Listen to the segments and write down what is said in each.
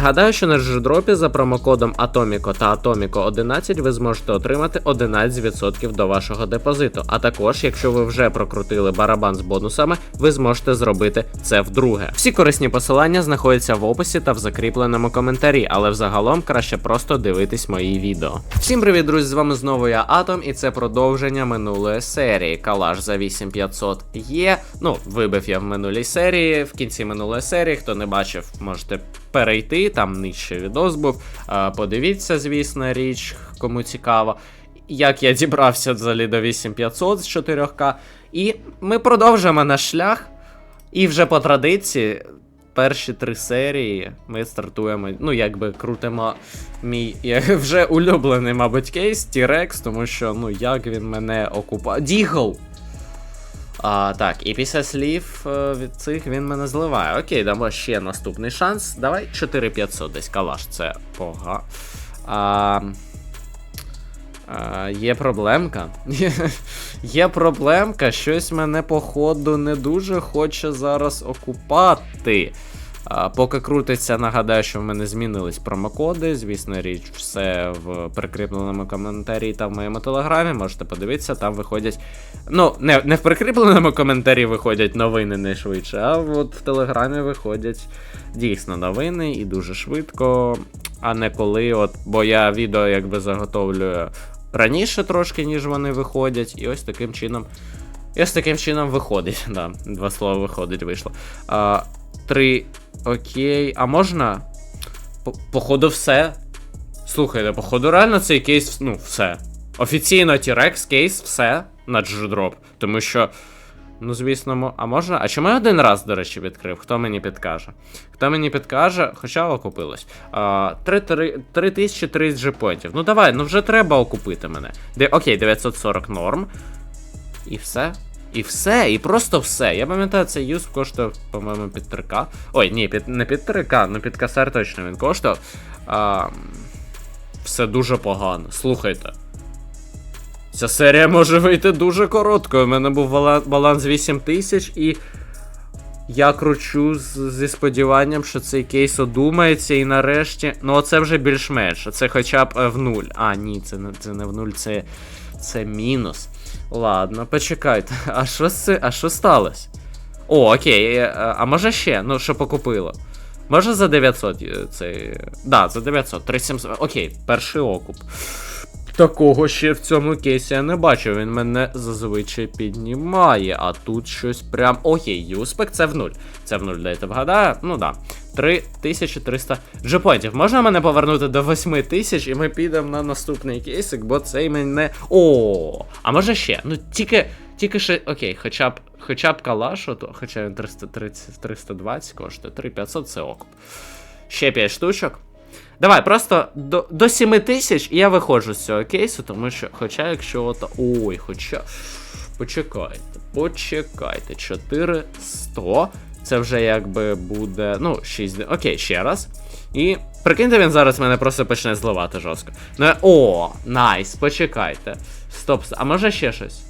Нагадаю, що на G-дропі за промокодом Atomico та Atomico 11 ви зможете отримати 11% до вашого депозиту. А також, якщо ви вже прокрутили барабан з бонусами, ви зможете зробити це вдруге. Всі корисні посилання знаходяться в описі та в закріпленому коментарі, але взагалом краще просто дивитись мої відео. Всім привіт, друзі! З вами знову я Атом, і це продовження минулої серії. Калаш за 8500 є. Ну, вибив я в минулій серії. В кінці минулої серії, хто не бачив, можете перейти. Там нижче відос був. Подивіться, звісно, річ, кому цікаво. Як я дібрався взагалі до 8500 з 4К. І ми продовжуємо наш шлях. І вже по традиції, перші три серії ми стартуємо, ну, якби крутимо мій вже улюблений, мабуть, кейс T-Rex, тому що, ну, як він мене окупав. Дігл! А, так, і після слів е, від цих він мене зливає. Окей, дамо ще наступний шанс. Давай 4500 десь калаш, це пога. А, а, є проблемка. є проблемка, щось мене, походу, не дуже хоче зараз окупати. Поки крутиться, нагадаю, що в мене змінились промокоди. Звісно, річ, все в прикріпленому коментарі та в моєму телеграмі. Можете подивитися, там виходять. Ну, не, не в прикріпленому коментарі виходять новини не швидше, а от в телеграмі виходять дійсно новини і дуже швидко. А не коли, от, бо я відео якби заготовлюю раніше трошки, ніж вони виходять, і ось таким чином. І ось таким чином виходить. Да, два слова виходить, вийшло. А, три. Окей. А можна? По- Походу, все. Слухайте, походу, реально цей кейс, ну, все. Офіційно T-Rex кейс, все на G-Drop. Тому що. Ну, звісно, а можна. А чому я один раз, до речі, відкрив? Хто мені підкаже? Хто мені підкаже, хоча окупилось. А, 3030 джипонтів. Ну давай, ну вже треба окупити мене. Де, окей, 940 норм. І все. І все, і просто все. Я пам'ятаю, цей юз коштував, по-моєму, під 3К. Ой, ні, під, не під 3К, ну під касар точно він коштував. А, все дуже погано. Слухайте. Ця серія може вийти дуже короткою. У мене був бала- баланс 8000 і. Я кручу з- зі сподіванням, що цей кейс одумається і нарешті. Ну, оце вже більш-менш. Це хоча б е, в нуль. А, ні, це це не в нуль, це, це мінус. Ладно, почекайте. А що це? А що сталося? О, окей, е, е, а може ще? Ну, що покупило? Може за 900 е, цей. Да, за 900, 3700. Окей, перший окуп. Такого ще в цьому кейсі я не бачив. Він мене зазвичай піднімає. А тут щось прям. Окей, юспек це в нуль. Це в нуль, дайте вгадаю. Ну да. 3300 джепоінтів. Можна мене повернути до 8000 і ми підемо на наступний кейсик, бо цей мене. О, а може ще? Ну тільки. Тільки ще. Окей, хоча б. Хоча б калашу, то хоча він 330, 320 коштує, 3500 це окуп. Ще 5 штучок. Давай, просто до, до 7 тисяч і я виходжу з цього кейсу, тому що, хоча якщо ото. Ой, хоча. Почекайте, почекайте. 400. Це вже якби буде. Ну, 6. Окей, ще раз. І прикиньте, він зараз мене просто почне зливати жорстко. Ну, о, найс, почекайте. Стоп, а може ще щось?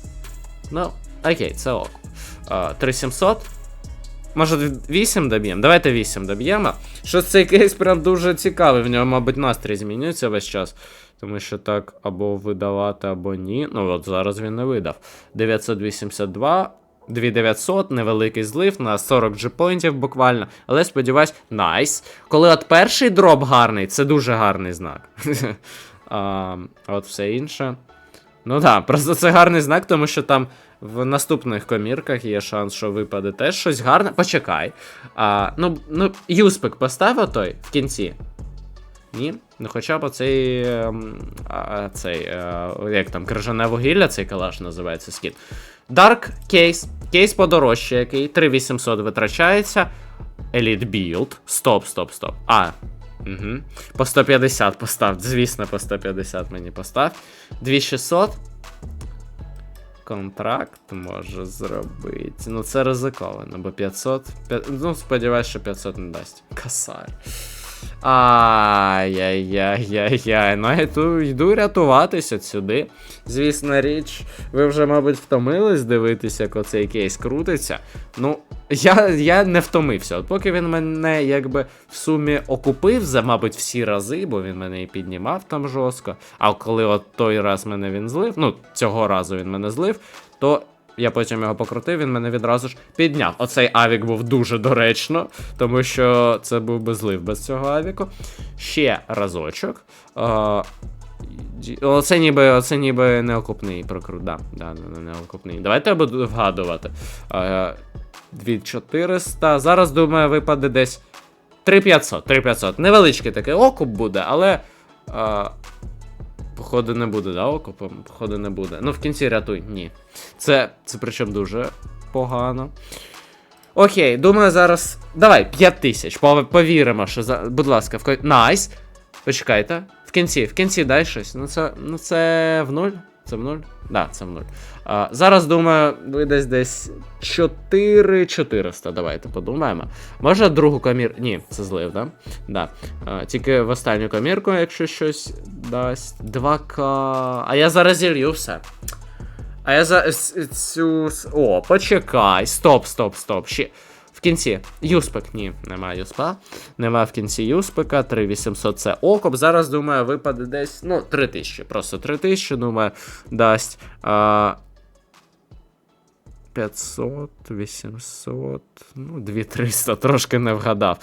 Ну, окей, це ок. 3700. Може 8 доб'ємо? Давайте 8 доб'ємо. Щось цей кейс прям дуже цікавий. В нього, мабуть, настрій змінюється весь час. Тому що так або видавати, або ні. Ну от зараз він не видав. 982. 2900, невеликий злив на 40 джипоінтів буквально. Але сподіваюсь, найс. Коли от перший дроп гарний, це дуже гарний знак. а от все інше. Ну так, просто це гарний знак, тому що там в наступних комірках є шанс, що випаде теж щось гарне. Почекай. А, ну, ну, Юспик поставив той в кінці. Ні? Ну хоча б оцей. ем, цей. е, як там, крижане вугілля, цей калаш називається скін. Dark Case. Кейс подорожче, який 3800 витрачається. Elite Build. Стоп, стоп, стоп. А. Угу. По 150 постав. Звісно, по 150 мені постав. 2600. Контракт може зробити. Ну, це ризиковано, бо 500. п'я- Ну, сподіваюсь, що 500 не дасть. Косар. Ай-яй-яй-яй-яй. Ну, я йду, йду рятуватися сюди. Звісно річ, ви вже, мабуть, втомились дивитися, як оцей кейс крутиться. Ну, я, я не втомився. От поки він мене якби в сумі окупив за, мабуть, всі рази, бо він мене і піднімав там жорстко. А коли от той раз мене він злив, ну, цього разу він мене злив, то я потім його покрутив, він мене відразу ж підняв. Оцей авік був дуже доречно, тому що це був би злив без цього авіку. Ще разочок. А, Оце ніби, оце ніби неокупний прокрут. Да, да, не, не неокупний. Давайте я буду вгадувати. А, 2400. Зараз, думаю, випаде десь 3500. 3500. Невеличкий такий окуп буде, але. А, Походу не буде, да, окопом? Походу не буде. Ну, в кінці рятуй, ні. Це, це причому дуже погано. Окей, думаю, зараз. Давай, 5 тисяч. Повіримо, що за. Будь ласка, в Найс. Почекайте. В кінці, в кінці дай щось. Ну це, ну це в нуль? Це в нуль? Да, це в нуль. А, зараз, думаю, вийде десь 4400. Давайте подумаємо. Може другу комір.Ні, це злив, да? Да. А, тільки в останню комірку, якщо щось дасть. 2К. А я зараз зілью все. А я за цю. О, почекай. Стоп, стоп, стоп. Ще. В кінці. Юспек. Ні, немає юспа. Нема в кінці юспека. 3800 це окоп. Зараз, думаю, випаде десь. Ну, 3000. Просто 3000, думаю, дасть. А... 500, 800, ну, 2300, трошки не вгадав.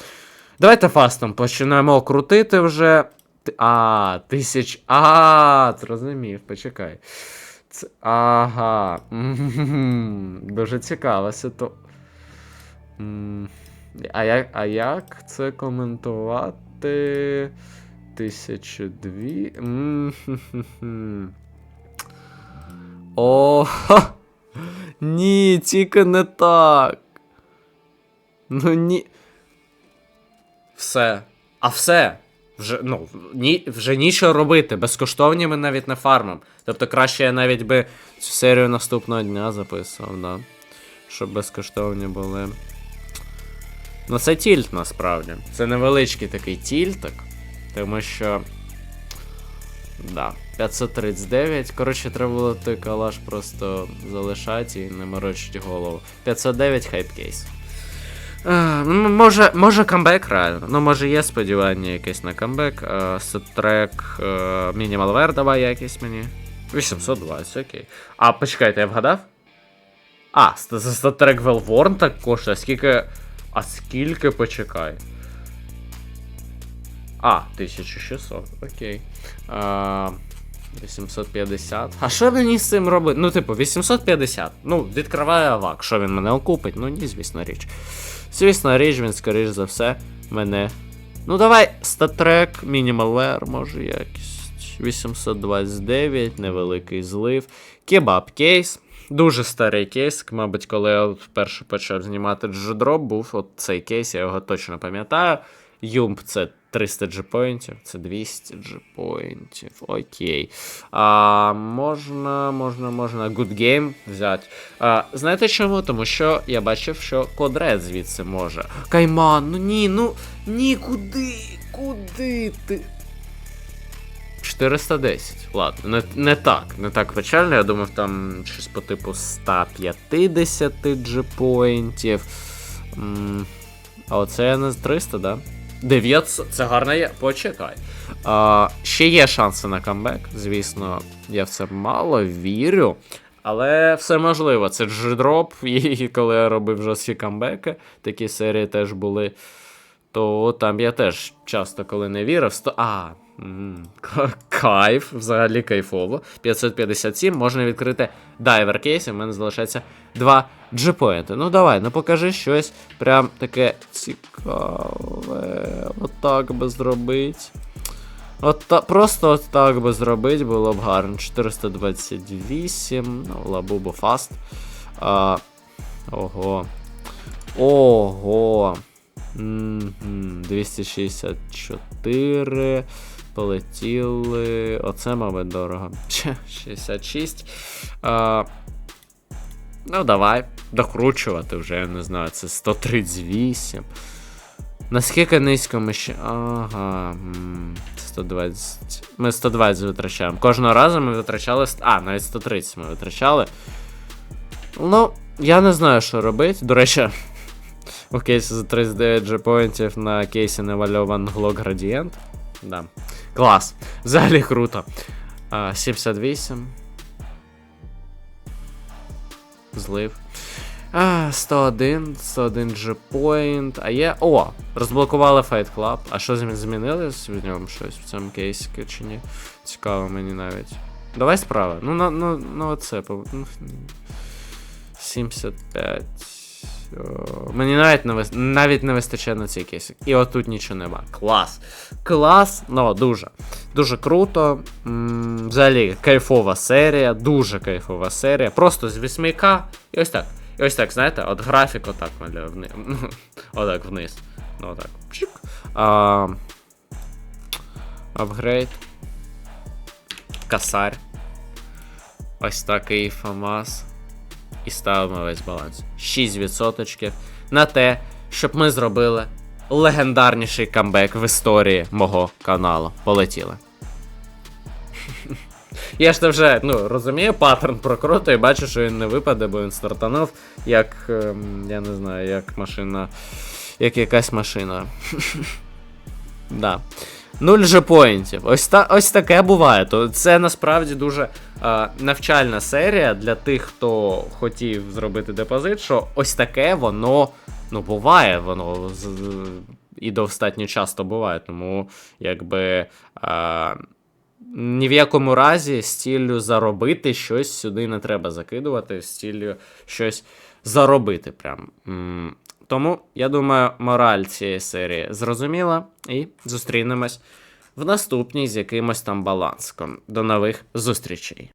Давайте фастом починаємо крутити вже. А, тисяч. А, зрозумів, почекай. Ага. Дуже цікава ситуація. А як, а як це коментувати? Тисячу дві. О! Ні, тільки не так. Ну ні. Все. А все. Вже, ну, ні, вже нічого робити. Безкоштовні ми навіть не фармим. Тобто краще я навіть би цю серію наступного дня записував, да. Щоб безкоштовні були. Ну, це тільт насправді. Це невеличкий такий тільтик. Тому що. Да, 539. Коротше, треба було той калаш просто залишати і не морочити голову. 509 хайпкейс. А, ну, може, може камбек реально. Ну, може є сподівання якесь на камбек. А, Сеттрек, мінімалвер давай якийсь мені. 820, окей. А, почекайте, я вгадав? А, статрек Велворн так коштує. Скільки. А скільки почекай? А, 1600, окей. А, 850. А що мені з цим робити? Ну, типу, 850. Ну, відкриває авак. Що він мене окупить? Ну ні, звісно річ. Звісно річ, він, скоріш за все, мене. Ну, давай, статрек, мінімалвер, може якийсь. 829, невеликий злив. Кебаб кейс. Дуже старий кейс. Мабуть, коли я вперше почав знімати джедроп, був от цей кейс, я його точно пам'ятаю. Юмп це 300 джепоінтів, це 200 джепоінтів. Окей. А, можна, можна, можна Good Game взяти. А, знаєте чому? Тому що я бачив, що Кодред звідси може. Кайман, ну ні, ну ні, куди? Куди ти? 410. Ладно, не, не так, не так печально. Я думав, там щось по типу 150 джепоінтів. А оце не 300, да? 900. Це гарна є. Почекай. А, ще є шанси на камбек. Звісно, я в це мало вірю. Але все можливо. Це джедроп, і коли я робив жорсткі камбеки, такі серії теж були. То там я теж часто, коли не вірив, сто. А. Кайф, взагалі кайфово. 557 можна відкрити дайвер кейс, і в мене залишається два джепоінти. Ну давай, ну покажи щось прям таке цікаве. Отак би зробити. От та, просто от так би зробити було б гарно. 428, ну, лабубо фаст. Ого. Ого. Мгм, 264. Полетіли. Оце, мабуть, дорого. 66. А, ну, давай. Докручувати вже, я не знаю, це 138. Наскільки низько ми ще. Ага. м, 120. Ми 120 витрачаємо. Кожного разу ми витрачали. А, навіть 130 ми витрачали. Ну, я не знаю, що робити. До речі, у кейсі за 39 джепоінтів на кейсі навальован Glock Gradient. Да. Клас. Взагалі круто. А, 78. Злив. А, 101, 101 G-Point. А є. О! Розблокували Fight Club. А що змі- змінилось в ньому щось в цьому кейсі чи ні? Цікаво мені навіть. Давай справа. Ну, на, ну, ну оце. Ну, 75. О, мені навіть не, вис... навіть не вистачає на цей кейсик. І отут нічого нема. Клас. Клас, ну дуже. Дуже круто. М, взагалі, кайфова серія, дуже кайфова серія. Просто з 8К. І ось так. І ось так, знаєте, от графік отак вниз. отак вниз. Ну, отак. Чик. А, апгрейд. Касарь. Ось такий ФАМАС. І ставимо весь баланс. 6% на те, щоб ми зробили легендарніший камбек в історії мого каналу. Полетіли. Я ж то вже ну, розумію паттерн прокруту і бачу, що він не випаде, бо він стартанув як. ем, я не знаю, як машина. Як якась машина. Нуль же поінтів. Ось, ось таке буває. То це насправді дуже навчальна серія для тих, хто хотів зробити депозит, що ось таке воно ну, буває, воно і достатньо часто буває. Тому якби. Е, ні в якому разі з ціллю заробити щось сюди не треба закидувати, з ціллю щось заробити. Прям. Тому, я думаю, мораль цієї серії зрозуміла, і зустрінемось в наступній з якимось там балансом До нових зустрічей.